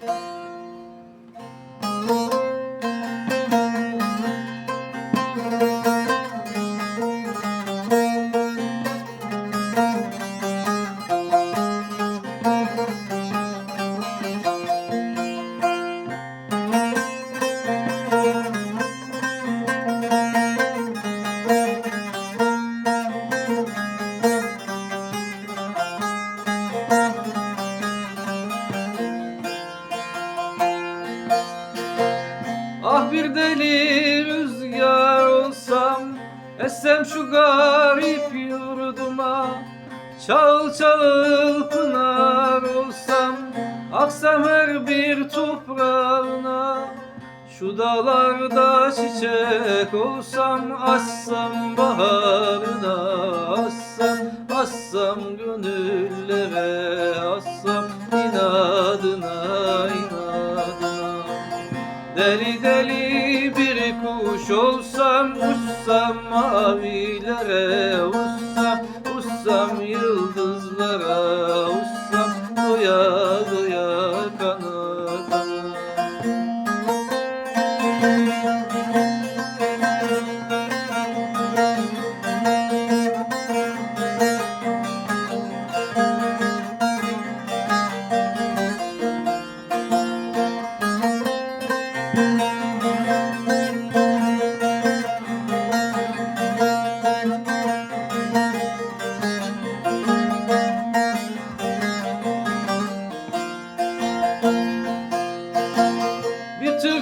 Bye. Bir deli rüzgar olsam Essem şu garip yurduma Çağıl çağıl pınar olsam Aksam her bir toprağına Şu dağlarda çiçek olsam Assam baharına Assam, assam gönüllere Deli deli bir kuş olsam uçsam mavilere uçsam uçsam yıldızlara uçsam doya doya kana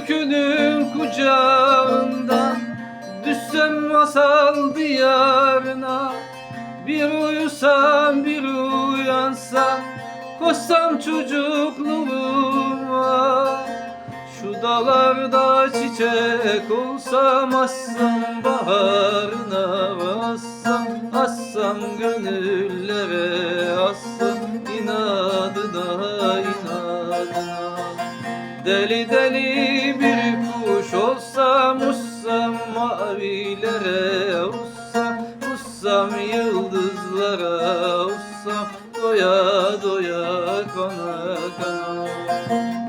türkünün kucağından Düşsem masal diyarına. Bir uyusam bir uyansam Koşsam çocukluğuma. Şu dağlarda çiçek olsam Assam baharına Assam, assam gönüllere Assam Deli deli bir kuş olsam uçsam mavilere uçsam uçsam yıldızlara uçsam doya doya kana kana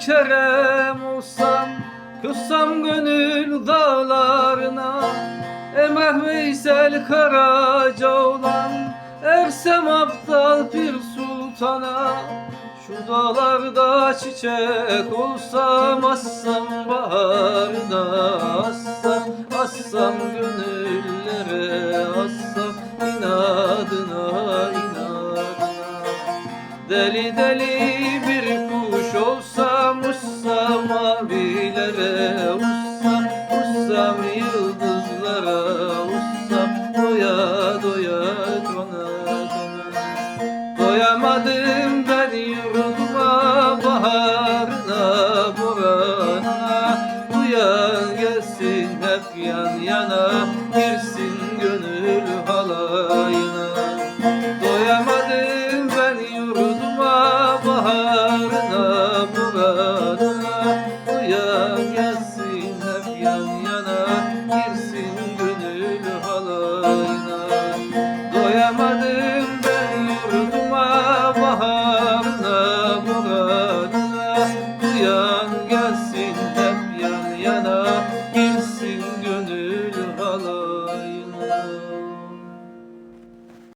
Kerem olsam Kussam gönül dağlarına. Emrah Veysel Karaca olan Ersem aptal bir sultana. Şu dağlarda çiçek olsam Assam baharda Assam, assam gönüllere Assam inadına, inadına. Deli deli bir kuş mavilere uçsam Cause.